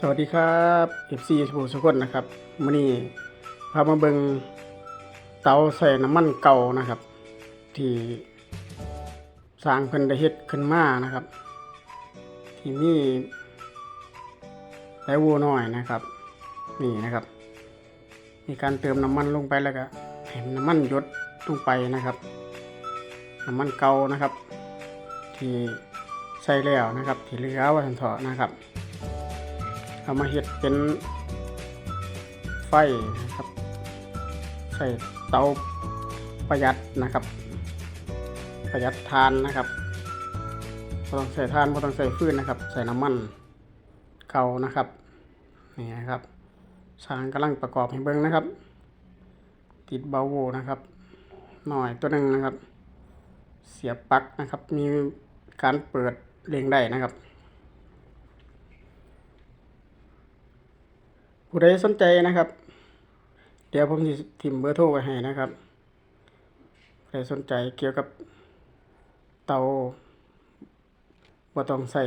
สวัสดีครับ FC สบู่สุกคนนะครับมื่อนี้พามาเบิงเตาใส่น้ำมันเก่านะครับ ที่สร้างเพิ่นได้เฮ็ดขึ้นมานะครับ ที่มีไดโวน้อยนะครับ นี่นะครับ มีการเติมน้ำมันลงไปแล้วก็ให้น้ำมันหยดลงไปนะครับ น้ำมันเก่านะครับ ที่ใส่แล้วนะครับ ที่เหลือว่าสันเถาะนะครับ เอามาเห็ดเป็นไฟนะครับ ใส่เตาประหยัดนะครับ ประหยัดทานนะครับบ่ต้องใส่ทานบ่ต้องใส่ฟืนนะครับ ใส่น้ำมันเก่านะครับนี่นะครับช่างกำลังประกอบให้เบิ้งนะครับ ติดเบาโวนะครับ หน่อยตัวหนึ่งนะครับ เสียบปลั๊กนะครับ มีการเปิดเร่งได้นะครับ ผู้ใดสนใจนะครับ เดี๋ยวผมจะทิมเบอร์โทรไว้ให้นะครับใครสนใจเกี่ยวกับเตาบ่ต้องใส่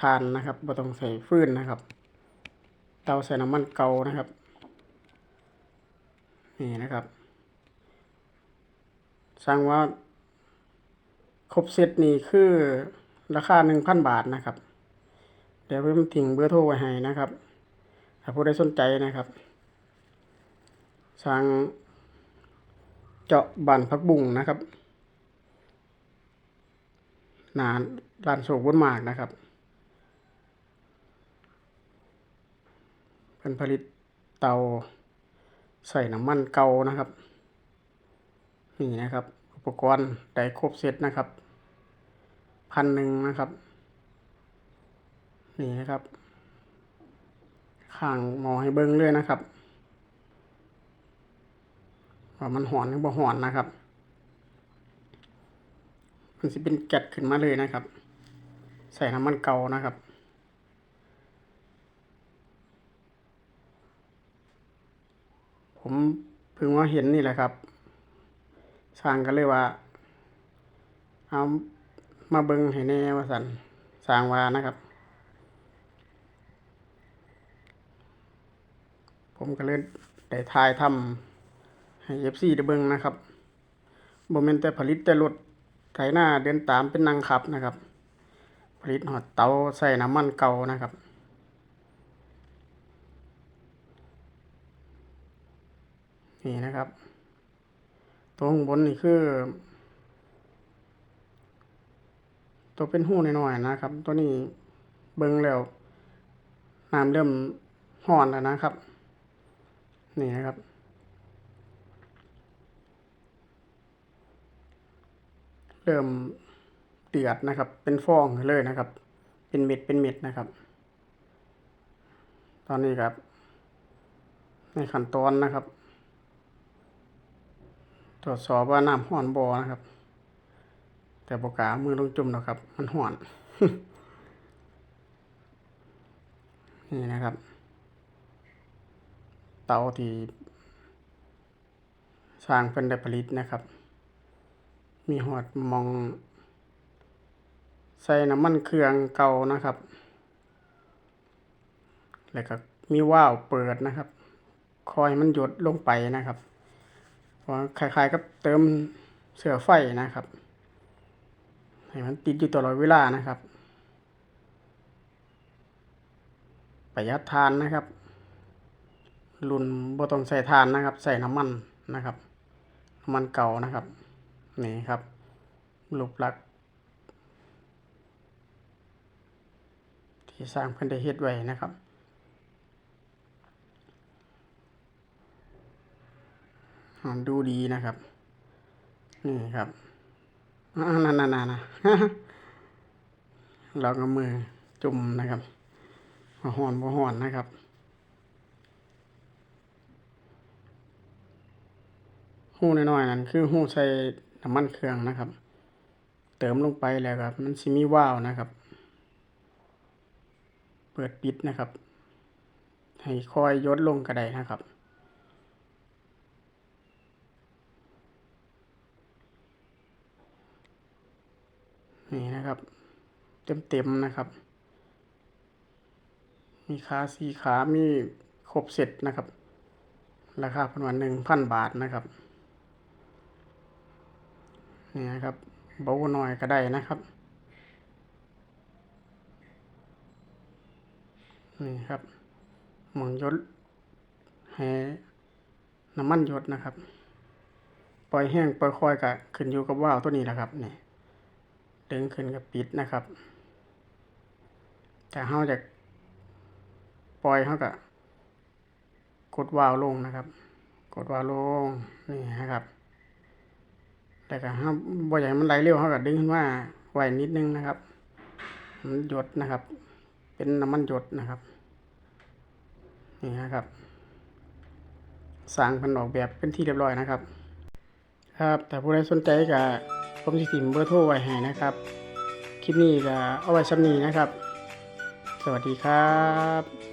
ทานนะครับบ่ต้องใส่ฟืนนะครับ เตาใส่น้ำมันเกานะครับ นี่นะครับ สั่งว่า ครบเซตนี่คือราคาหนึ่งพันบาทนะครับ เดี๋ยวผมทิ้งเบอร์โทรไว้ให้นะครับาผู้ใดสนใจนะครับ สั่งเจาะบันพักบุ่งนะครับ นาร้านโศกบุญมากนะครับเป็นผลิตเตาใส่น้ำมันเก่านะครับ นี่นะครับ อุปกรณ์ได้ครบเซตนะครับพันหนึ่งนะครับ นี่นะครับ ข้างหมอให้เบิ้งเลยนะครับว่ามันหอนหรือบ่หอนนะครับ มันจะเป็นแก๊สขึ้นมาเลยนะครับ ใส่น้ำมันเกานะครับผมเพิ่งว่าเห็นนี่แหละครับสร้างก็เลยว่า เอามาเบิ้งให้แน่ว่าสันสร้างว่านะครับ ผมก็เลยได้ทายทำให้ FC ได้เบิ่งนะครับบ่แม่นแต่ผลิตแต่รถไถนาเดินตามเป็นนางขับนะครับ ผลิตหอดเตาใส่น้ำมันเก่านะครับนี่นะครับ ตัวข้างบนนี่คือ ตัวเป็นหูน้อยๆนะครับ ตัวนี้เบิ่งแล้วน้ำเริ่มห่อนแล้วนะครับ นี่นะครับ เริ่มเดือดนะครับ เป็นฟองเลยนะครับ เป็นเม็ดเป็นเม็ดนะครับ ตอนนี้ครับ ในขั้นตอนนะครับ ตรวจสอบว่าน้ำห่อนบอนะครับ แต่บกล้าเอามือลงจุ่มนะครับ มันห่อน นี่นะครับ เตาที่สร้างเพิ่นได้ผลิตนะครับ มีหอดมอง ใส่น้ำมันเครื่องเก่านะครับ แล้วก็มีว่าวเปิดนะครับ คอยมันหยดลงไปนะครับเพราะคล้ายๆกับเติมเสือไฟนะครับ ให้มันติดอยู่ตลอดเวลานะครับ ประหยัดทานนะครับ รุ่นบ่ต้องใส่ทานนะครับ ใส่น้ำมันนะครับน้ำมันเก่านะครับ นี่ครับรูปลักษณ์ที่สร้างเพิ่นได้เฮ็ดไว้นะครับอ่าดูดีนะครับ นี่ครับอ่านั่นๆๆนะเราก็มือจุ่มนะครับบ่ห่อนบ่หอนนะครับ หูน้อยๆนั่นคือหูใส่น้ำมันเครื่องนะครับ เติมลงไปแล้วครับ มันสิมีวาล์วนะครับ เปิดปิดนะครับ ให้คอยยดลงก็ไดนะครับนี่นะครับ เต็มๆนะครับ มีขาสี่ขามีครบเสร็จนะครับ ราคาประมาณหนึ่งพันบาทนะครับ นี่นะครับเบาหน่อยก็ได้นะครับ นี่ครับหมองยศให้น้ำมันยดนะครับ ปล่อยแห้งปล่อยคอยก็ขึ้นอยู่กับว่าวตัวนี้แหละครับนี่ดึงขึ้นกับปิดนะครับแต่เฮาจะปล่อยเฮาก็กดวาวลงนะครับ กดวาวลงนี่นะครับ แต่ก็เฮาบ่อยากให้มันไหลเร็วเฮาก็ดึงขึ้นมาไว้นิดนึงนะครับมันหยดนะครับ เป็นน้ำมันหยดนะครับนี่นะครับสร้างเป็นออกแบบเป็นที่เรียบร้อยนะครับ ครับแต่ผู้ใดสนใจก็ผมสิถิมเบอร์โทรไว้ให้นะครับ คลิปนี้ก็เอาไว้ซ้ำนี้นะครับ สวัสดีครับ